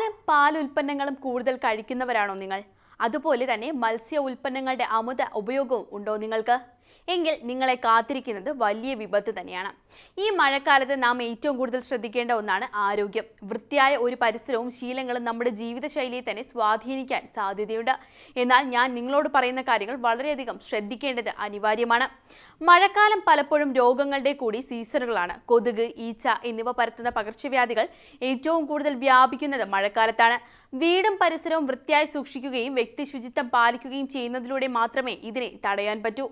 പാലും പാലുൽപ്പന്നങ്ങളും കൂടുതൽ കഴിക്കുന്നവരാണോ നിങ്ങൾ? അതുപോലെ തന്നെ മത്സ്യ ഉൽപ്പന്നങ്ങളുടെ അമിത ഉപയോഗവും ഉണ്ടോ നിങ്ങൾക്ക്? എങ്കിൽ നിങ്ങളെ കാത്തിരിക്കുന്നത് വലിയ വിപത്ത് തന്നെയാണ്. ഈ മഴക്കാലത്ത് നാം ഏറ്റവും കൂടുതൽ ശ്രദ്ധിക്കേണ്ട ഒന്നാണ് ആരോഗ്യം. വൃത്തിയായ ഒരു പരിസരവും ശീലങ്ങളും നമ്മുടെ ജീവിതശൈലിയെ തന്നെ സ്വാധീനിക്കാൻ സാധ്യതയുണ്ട്. എന്നാൽ ഞാൻ നിങ്ങളോട് പറയുന്ന കാര്യങ്ങൾ വളരെയധികം ശ്രദ്ധിക്കേണ്ടത് അനിവാര്യമാണ്. മഴക്കാലം പലപ്പോഴും രോഗങ്ങളുടെ കൂടി സീസണുകളാണ്. കൊതുക് ഈച്ച എന്നിവ പരത്തുന്ന പകർച്ചവ്യാധികൾ ഏറ്റവും കൂടുതൽ വ്യാപിക്കുന്നത് മഴക്കാലത്താണ്. വീടും പരിസരവും വൃത്തിയായി സൂക്ഷിക്കുകയും വ്യക്തി ശുചിത്വം പാലിക്കുകയും ചെയ്യുന്നതിലൂടെ മാത്രമേ ഇതിനെ തടയാൻ പറ്റൂ.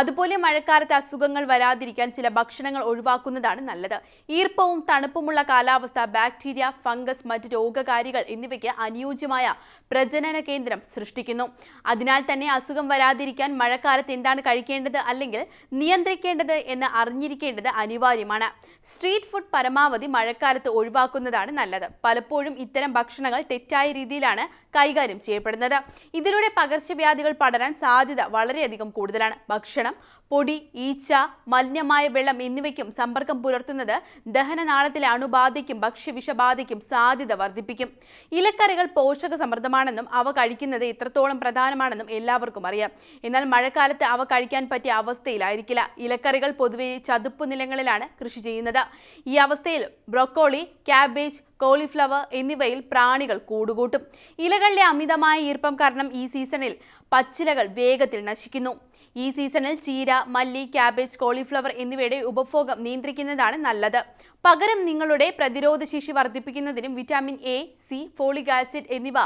അതുപോലെ മഴക്കാലത്ത് അസുഖങ്ങൾ വരാതിരിക്കാൻ ചില ഭക്ഷണങ്ങൾ ഒഴിവാക്കുന്നതാണ് നല്ലത്. ഈർപ്പവും തണുപ്പുമുള്ള കാലാവസ്ഥ ബാക്ടീരിയ ഫംഗസ് മറ്റ് രോഗകാരികൾ എന്നിവയ്ക്ക് അനുയോജ്യമായ പ്രജനന കേന്ദ്രം സൃഷ്ടിക്കുന്നു. അതിനാൽ തന്നെ അസുഖം വരാതിരിക്കാൻ മഴക്കാലത്ത് എന്താണ് കഴിക്കേണ്ടത് അല്ലെങ്കിൽ നിയന്ത്രിക്കേണ്ടത് എന്ന് അറിഞ്ഞിരിക്കേണ്ടത് അനിവാര്യമാണ്. സ്ട്രീറ്റ് ഫുഡ് പരമാവധി മഴക്കാലത്ത് ഒഴിവാക്കുന്നതാണ് നല്ലത്. പലപ്പോഴും ഇത്തരം ഭക്ഷണങ്ങൾ തെറ്റായ രീതിയിലാണ് കൈകാര്യം ചെയ്യപ്പെടുന്നത്. ഇതിലൂടെ പകർച്ചവ്യാധികൾ പടരാൻ സാധ്യത വളരെയധികം കൂടുതലാണ്. ഭക്ഷണം പൊടി ഈച്ച മലിനമായ വെള്ളം എന്നിവയ്ക്കും സമ്പർക്കം പുലർത്തുന്നത് ദഹനനാളത്തിലെ അണുബാധയ്ക്കും ഭക്ഷ്യവിഷബാധയ്ക്കും സാധ്യത വർദ്ധിപ്പിക്കും. ഇലക്കറികൾ പോഷക സമൃദ്ധമാണെന്നും അവ കഴിക്കുന്നത് ഇത്രത്തോളം പ്രധാനമാണെന്നും എല്ലാവർക്കും അറിയാം. എന്നാൽ മഴക്കാലത്ത് അവ കഴിക്കാൻ പറ്റിയ അവസ്ഥയിലായിരിക്കില്ല. ഇലക്കറികൾ പൊതുവെ ചതുപ്പ് നിലങ്ങളിലാണ് കൃഷി ചെയ്യുന്നത്. ഈ അവസ്ഥയിൽ ബ്രൊക്കോളി ക്യാബേജ് കോളിഫ്ലവർ എന്നിവയിൽ പ്രാണികൾ കൂടുകൂട്ടും. ഇലകളുടെ അമിതമായ ഈർപ്പം കാരണം ഈ സീസണിൽ പച്ചിലകൾ വേഗത്തിൽ നശിക്കുന്നു. ഈ സീസണിൽ ചീര മല്ലി ക്യാബേജ് കോളിഫ്ലവർ എന്നിവയുടെ ഉപഭോഗം നിയന്ത്രിക്കുന്നതാണ് നല്ലത്. പകരം നിങ്ങളുടെ പ്രതിരോധ ശേഷി വർദ്ധിപ്പിക്കുന്നതിനും vitamin A C folic acid എന്നിവ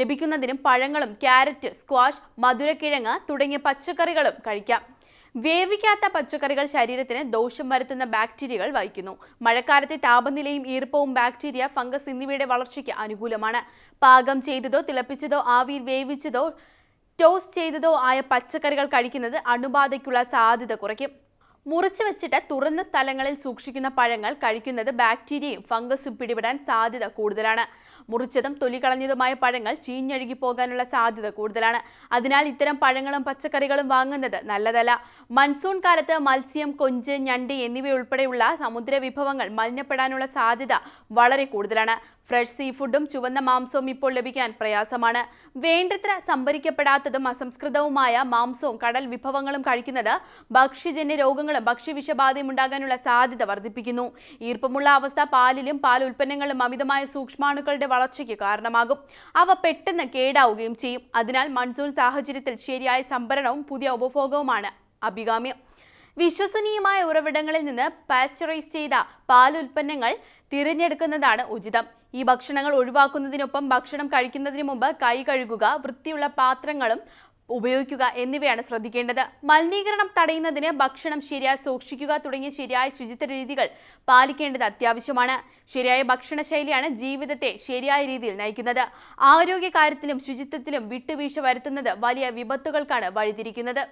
ലഭിക്കുന്നതിനും പഴങ്ങളും ക്യാരറ്റ് സ്ക്വാഷ് മധുരക്കിഴങ്ങ് തുടങ്ങിയ പച്ചക്കറികളും കഴിക്കാം. വേവിക്കാത്ത പച്ചക്കറികൾ ശരീരത്തിന് ദോഷം വരുത്തുന്ന ബാക്ടീരിയകൾ വഹിക്കുന്നു. മഴക്കാലത്തെ താപനിലയും ഈർപ്പവും ബാക്ടീരിയ ഫംഗസ് എന്നിവയുടെ വളർച്ചയ്ക്ക് അനുകൂലമാണ്. പാകം ചെയ്തതോ തിളപ്പിച്ചതോ ആവിയിൽ വേവിച്ചതോ ടോസ്റ്റ് ചെയ്തതോ ആയ പച്ചക്കറികൾ കഴിക്കുന്നത് അണുബാധയ്ക്കുള്ള സാധ്യത കുറയ്ക്കും. മുറിച്ചു വെച്ചിട്ട് തുറന്ന സ്ഥലങ്ങളിൽ സൂക്ഷിക്കുന്ന പഴങ്ങൾ കഴിക്കുന്നത് ബാക്ടീരിയയും ഫംഗസും പിടിപെടാൻ സാധ്യത കൂടുതലാണ്. മുറിച്ചതും തൊലി കളഞ്ഞതുമായ പഴങ്ങൾ ചീഞ്ഞഴുകി പോകാനുള്ള സാധ്യത കൂടുതലാണ്. അതിനാൽ ഇത്തരം പഴങ്ങളും പച്ചക്കറികളും വാങ്ങുന്നത് നല്ലതല്ല. മൺസൂൺ കാലത്ത് മത്സ്യം കൊഞ്ച് ഞണ്ട് എന്നിവയുൾപ്പെടെയുള്ള സമുദ്ര വിഭവങ്ങൾ മലിനപ്പെടാനുള്ള സാധ്യത വളരെ കൂടുതലാണ്. ഫ്രഷ് സീ ഫുഡും ചുവന്ന മാംസവും ഇപ്പോൾ ലഭിക്കാൻ പ്രയാസമാണ്. വേണ്ടത്ര സംഭരിക്കപ്പെടാത്തതും അസംസ്കൃതവുമായ മാംസവും കടൽ വിഭവങ്ങളും കഴിക്കുന്നത് ഭക്ഷ്യജന്യ രോഗങ്ങളും ഭക്ഷ്യവിഷബാധയും ഉണ്ടാകാനുള്ള സാധ്യത വർദ്ധിപ്പിക്കുന്നു. ഈർപ്പമുള്ള അവസ്ഥ പാലിലും പാൽ ഉൽപ്പന്നങ്ങളിലും അമിതമായ സൂക്ഷ്മാണുക്കളുടെ വളർച്ചയ്ക്ക് കാരണമാകും. അവ പെട്ടെന്ന് കേടാവുകയും ചെയ്യും. അതിനാൽ മൺസൂൺ സാഹചര്യത്തിൽ ശരിയായ സംഭരണവും പുതിയ ഉപഭോഗവുമാണ് അഭികാമ്യം. വിശ്വസനീയമായ ഉറവിടങ്ങളിൽ നിന്ന് പാസ്ചറൈസ് ചെയ്ത പാൽ ഉൽപ്പന്നങ്ങൾ തിരഞ്ഞെടുക്കുന്നതാണ് ഉചിതം. ഈ ഭക്ഷണങ്ങൾ ഒഴിവാക്കുന്നതിനൊപ്പം ഭക്ഷണം കഴിക്കുന്നതിന് മുമ്പ് കൈ കഴുകുക വൃത്തിയുള്ള പാത്രങ്ങളും ഉപയോഗിക്കുക എന്നിവയാണ് ശ്രദ്ധിക്കേണ്ടത്. മലിനീകരണം തടയുന്നതിന് ഭക്ഷണം ശരിയായി സൂക്ഷിക്കുക തുടങ്ങിയ ശരിയായ ശുചിത്വ രീതികൾ പാലിക്കേണ്ടത് അത്യാവശ്യമാണ്. ശരിയായ ഭക്ഷണശൈലിയാണ് ജീവിതത്തെ ശരിയായ രീതിയിൽ നയിക്കുന്നത്. ആരോഗ്യകാര്യത്തിലും ശുചിത്വത്തിലും വിട്ടുവീഴ്ച വരുത്തുന്നത് വലിയ വിപത്തുകൾക്കാണ് വഴിതിരിക്കുന്നത്.